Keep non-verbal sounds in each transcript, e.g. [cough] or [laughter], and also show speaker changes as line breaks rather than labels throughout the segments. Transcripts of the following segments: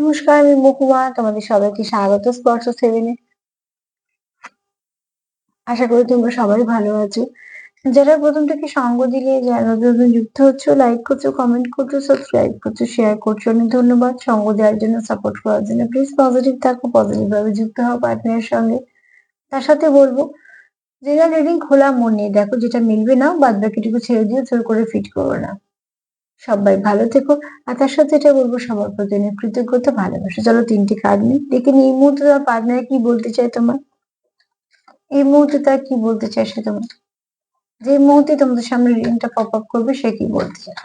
নমস্কার, আমি মহুয়া, তোমাদের সবাইকে স্বাগত স্পর্শ সেভেনে। আশা করি তোমরা সবাই ভালো আছো। যারা প্রথম থেকে সঙ্গ দিলে, যারা নতুন যুক্ত হচ্ছে লাইক করছ কমেন্ট করছ সাবস্ক্রাইব করছ শেয়ার করছ, অনেক ধন্যবাদ। সঙ্গ দেওয়ার জন্য সাপোর্ট করার জন্য প্লিজ পজিটিভ থাকো পজিটিভ ভাবে যুক্ত হও পার্টনারের সঙ্গে। তার সাথে বলব জেনারেল রিডিং খোলা মন নিয়ে দেখো যেটা মিলবে না বাদ বাকিটুকু ছেড়ে দিও, জোর করে ফিট করো না। সবাই ভালো থেকো। আর তার সাথে এটা বলব, সবার প্রতি অনেক কৃতজ্ঞতা, ভালোবাসা। চলো তিনটি কার্ড নিই। দেখে নিই, এই মুহূর্তে তোমার পার্টনার কি বলতে চায় তোমার? এই মুহূর্তে তার কি বলতে চায় সে তোমার? যে মুহূর্তে তোমাদের সামনে রিডিংটা পপ আপ করবে, সে কি বলতে চায়?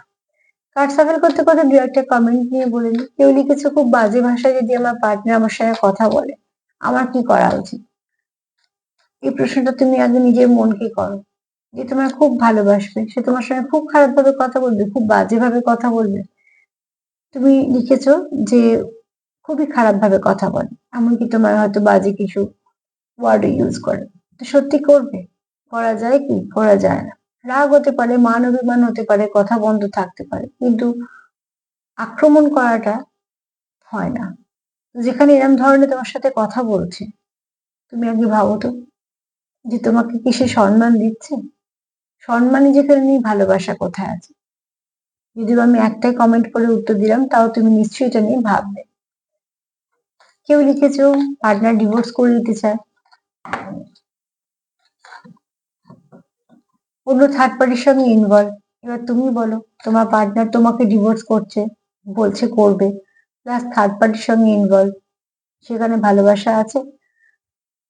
কার্ড সাফেল করতে করতে দু একটা কমেন্ট নিয়ে বলে নি কেউ লিখেছে, খুব বাজে ভাষায় যদি আমার পার্টনার আমার সঙ্গে কথা বলে, আমার কি করা উচিত? এই প্রশ্নটা তুমি আগে নিজের মনকে করো। যে তোমার খুব ভালোবাসবে, সে তোমার সঙ্গে খুব খারাপ ভাবে কথা বলবে, খুব বাজে ভাবে কথা বলবে। তুমি লিখেছো যে খুবই খারাপ ভাবে কথা বলে, এমনকি তোমার হয়তো বাজে কিছু ওয়ার্ড ইউজ করে। তো সত্যি করবে? করা যায় কি? করা যায় না। রাগ হতে পারে, মান অভিমান হতে পারে, কথা বন্ধ থাকতে পারে, কিন্তু আক্রমণ করাটা হয় না। যেখানে এরম ধরনের তোমার সাথে কথা বলছে, তুমি আগে ভাবো তো যে তোমাকে কি সে সম্মান দিচ্ছে? সম্মানই যেখানে নেই, ভালোবাসা কোথায় আছে? যদিও আমি একটাই কমেন্ট করে উত্তর দিলাম, তাও তুমি নিশ্চয়ই এটা নিয়ে ভাববে। কেউ লিখেছ পার্টনার ডিভোর্স করে দিতে চায়? অন্য থার্ড পার্টির সঙ্গে ইনভলভ এবার তুমি বলো, তোমার পার্টনার তোমাকে ডিভোর্স করছে, বলছে করবে প্লাস থার্ড পার্টির সঙ্গে ইনভলভ সেখানে ভালোবাসা আছে?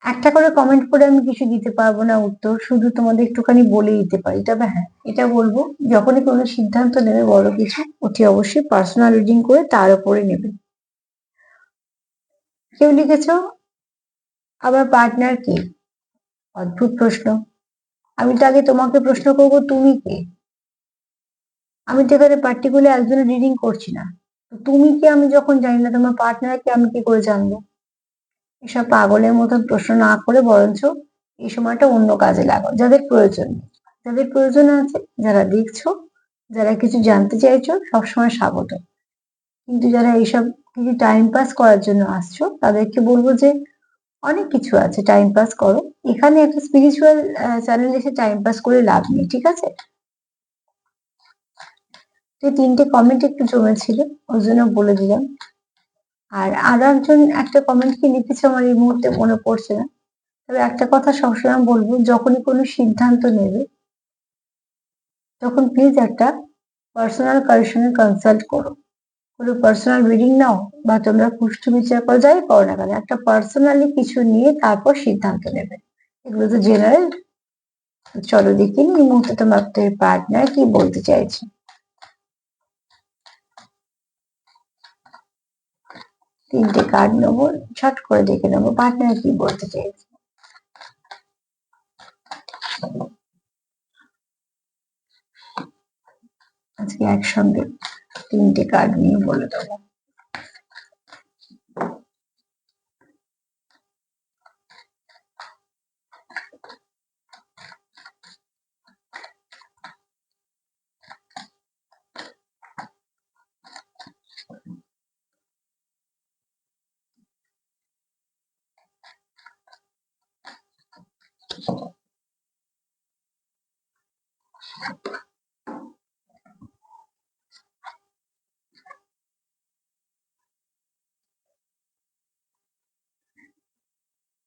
একটা করে কমেন্ট করে আমি কিছু দিতে পারব না উত্তর, শুধু তোমাদের একটুখানি বলে দিতে পারি। তবে হ্যাঁ এটা বলব, যখনই কোনো সিদ্ধান্ত নেবে বড় কিছু, অতি অবশ্যই পার্সোনাল রিডিং করে তার উপরে নেবে। কেউ লিখেছ আবার পার্টনার কে? অদ্ভুত প্রশ্ন। আমি তো আগে তোমাকে প্রশ্ন করব, তুমি কে? আমি তো এখানে পার্টিকুলার একজনের রিডিং করছি না। তুমি কি আমি যখন জানি না, তোমার পার্টনার কে আমি কি করে জানব? এসব পাগলের মতন প্রশ্ন না করে বরঞ্চ এই সময়টা অন্য কাজে লাগাও, যাদের প্রয়োজন। যাদের প্রয়োজন আছে, যারা দেখছ, যারা কিছু জানতে চাইছো, সবসময় স্বাগত। কিন্তু যারা এইসব কিছু টাইম পাস করার জন্য আসছো, তাদেরকে বলব যে অনেক কিছু আছে টাইম পাস করো। এখানে একটা স্পিরিচুয়াল চ্যানেল এসে টাইম পাস করে লাভ নেই, ঠিক আছে? তিনটে কমেন্ট একটু জমেছিল ওই জন্য বলে দিলাম। আর আরও একজন একটা কমেন্ট কি লিখেছে আমার এই মুহূর্তে মনে পড়ছে না। তবে একটা কথা সবসময় বলব, যখনই কোনো সিদ্ধান্ত নেবে, তখন প্লিজ একটা পার্সোনাল সঙ্গে কনসাল্ট করো। কোনো পার্সোনাল রিডিং নাও বা তোমরা কুষ্ঠ বিচার করো, যাই করো না কেন, একটা পার্সোনালি কিছু নিয়ে তারপর সিদ্ধান্ত নেবে। এগুলো তো জেনারেল চলো দেখি এই মুহূর্তে তোমার পার্টনার কি বলতে চাইছে। তিনটে কার্ড নেব ছট করে দেখে নেব পার্টনার কি বলতে চাইছে? আজকে একসঙ্গে তিনটে কার্ড নিয়ে বলে দেবো।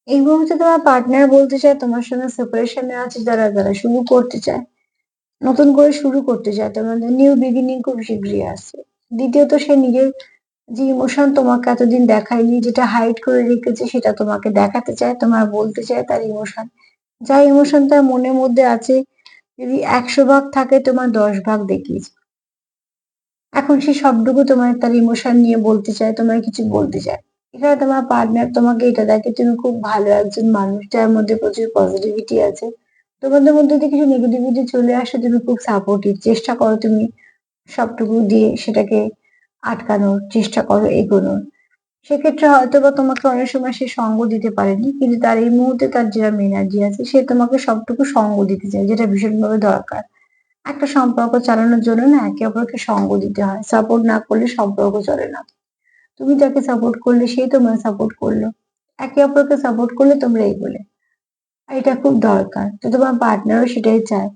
এই মুহূর্তে তোমার পার্টনার বলতে চায়, তোমার সঙ্গে সেপারেশনে আছে যারা যারা শুরু করতে চায়, নতুন করে শুরু করতে চায় তোমাদের নিউ বিগিনিং খুব শীঘ্রই আসছে দ্বিতীয়ত, সে নিজের যে ইমোশন তোমাকে এতদিন দেখায়নি, যেটা হাইড করে রেখেছে, সেটা তোমাকে দেখাতে চায়, তোমার বলতে চায় তার ইমোশন যা ইমোশন তার মনের মধ্যে আছে যদি একশো ভাগ থাকে, তোমার দশ ভাগ দেখিয়েছে এখন সে সবটুকু তোমার তার ইমোশন নিয়ে বলতে চায় তোমার কিছু বলতে চায়। এখানে তোমার পার্টনার তোমাকে এটা দেখে তুমি খুব ভালো একজন মানুষ, যার মধ্যে প্রচুর পজিটিভিটি আছে। তোমাদের মধ্যে যদি কিছু নেগেটিভিটি চলে আসে, তুমি খুব সাপোর্টিভ চেষ্টা করো তুমি সবটুকু দিয়ে সেটাকে আটকানোর, চেষ্টা করো এগোনোর। সেক্ষেত্রে হয়তো বা তোমাকে অনেক সময় সে সঙ্গ দিতে পারেনি, কিন্তু তার এই মুহূর্তে তার যেরকম এনার্জি আছে, সে তোমাকে সবটুকু সঙ্গ দিতে চায়, যেটা ভীষণভাবে দরকার। একটা সম্পর্ক চালানোর জন্য না একে অপরকে সঙ্গ দিতে হয় সাপোর্ট না করলে সম্পর্ক চলে না। তুমি তাকে সাপোর্ট করলে সেই তোমার সাপোর্ট করল। একে অপরকে সাপোর্ট করলে তোমরা এগোলে এটা খুব দরকার। তো তোমার পার্টনারও সেটাই চায়,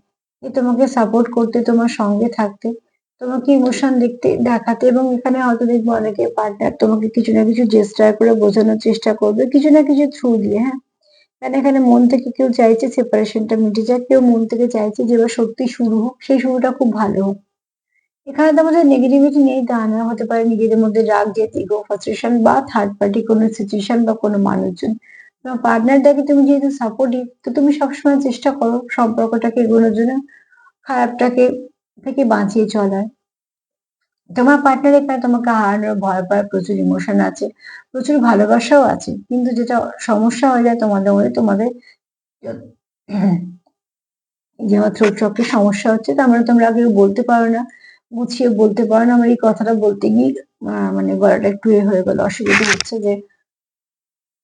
যে তোমাকে সাপোর্ট করতে, তোমার সঙ্গে থাকতে তোমাকে ইমোশন দেখতে, দেখাতে এবং এখানে হয়তো দেখব অনেকে পার্টনার তোমাকে কিছু না কিছু জেস্টার করে বোঝানোর চেষ্টা করবে, কিছু না কিছু থ্রু দিয়ে হ্যাঁ? কারণ এখানে মন থেকে কেউ চাইছে সেপারেশনটা মিটে যাক, কেউ মন থেকে চাইছে যে এবার সত্যি শুরু হোক, সেই শুরুটা খুব ভালো হোক। এখানে তো আমাদের নেগেটিভিটি নেই, তা না, হতে পারে নিজেদের মধ্যে রাগ জেদ ইগো ফ্রাস্ট্রেশন বা থার্ড পার্টি কোনো সিচুয়েশন বা কোনো মানুষজন। তোমার পার্টনারটাকে তুমি যেহেতু সাপোর্টিভ তো তুমি সবসময় চেষ্টা করো সম্পর্কটাকে এগোনোর জন্য, খারাপটাকে থেকে বাঁচিয়ে চলার। তোমার পার্টনার এখানে তোমাকে হারানোর ভয় পায় প্রচুর ইমোশন আছে, প্রচুর ভালোবাসাও আছে, কিন্তু যেটা সমস্যা হয়ে যায় তোমাদের মধ্যে, তোমাদের [clears throat] যে আমার থ্রোট চক্রের সমস্যা হচ্ছে, তার মানে তোমরা কেউ বলতে পারো না গুছিয়ে বলতে পারো না, আমার এই কথাটা বলতে গিয়ে মানে গলাটা একটু এ হয়ে গেল, অসুবিধা হচ্ছে যে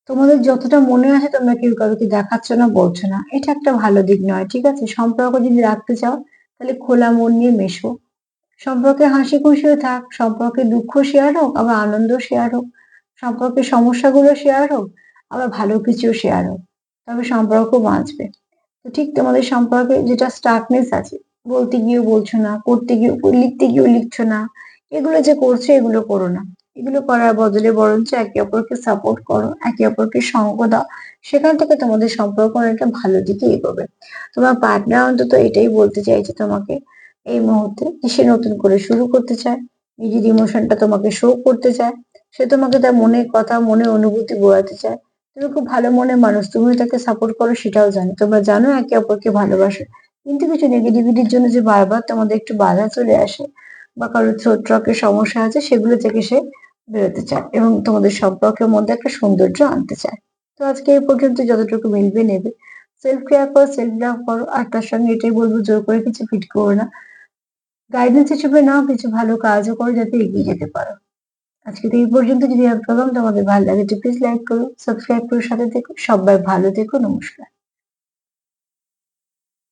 তোমাদের যতটা মনে আছে তোমরা কেউ কাউকে দেখাচ্ছ না, বলছো না, এটা একটা ভালো দিক নয়, ঠিক আছে? সম্পর্ক যদি রাখতে চাও তাহলে খোলা মন নিয়ে মেশো। সম্পর্কে হাসি খুশিও থাক, সম্পর্কে দুঃখ শেয়ার হোক, আবার আনন্দ শেয়ার হোক, সম্পর্কে সমস্যাগুলো শেয়ার হোক, আবার ভালো কিছু শেয়ার হোক, তবে সম্পর্ক বাঁচবে। তো ঠিক তোমাদের সম্পর্কে যেটা স্টার্কনেস আছে, বলতে গিয়েও বলছো না, করতে গিয়েও, লিখতে গিয়েও লিখছো না, এগুলো যে করছ এগুলো করো না। এগুলো করার বদলে বরঞ্চ একে অপরকে সাপোর্ট করো, একে অপরকে সঙ্গ দাও। সেখান থেকে তোমাদের সম্পর্ক অনেকটা ভালো দিকে এগোবে। তোমার পার্টনার অন্তত এটাই বলতে চাইছে তোমাকে, এই মুহূর্তে যে সে নতুন করে শুরু করতে চায়, নিজের ইমোশনটা তোমাকে শো করতে চায়, সে তোমাকে তার মনের কথা, মনের অনুভূতি বোঝাতে চায়। তুমি খুব ভালো মনের মানুষ তুমি তাকে সাপোর্ট করো, সেটাও জানো। তোমরা জানো একে অপরকে ভালোবাসো। কিন্তু কিছু নেগেটিভিটির জন্য যে বারবার তোমাদের একটু বাধা চলে আসে, বা কারোর থ্রোট সমস্যা আছে, সেগুলো থেকে সে বেরোতে চায় এবং তোমাদের সম্পর্কের মধ্যে একটা সৌন্দর্য আনতে চায়। তো আজকে এই পর্যন্ত যতটুকু মিলবে নেবে সেলফ কেয়ার করো সেলফ লাভ করো, আর তার সঙ্গে এটাই বলব, জোর করে কিছু ফিট করো না। গাইডেন্স হিসেবে নাও, কিছু ভালো কাজও করো যাতে এগিয়ে যেতে পারো। আজকে এই পর্যন্ত যদি প্রোগ্রাম তোমাদের ভালো লাগে তো প্লিজ লাইক করো সাবস্ক্রাইব করো, সাথে থেকো, সবাই ভালো থেকো, নমস্কার।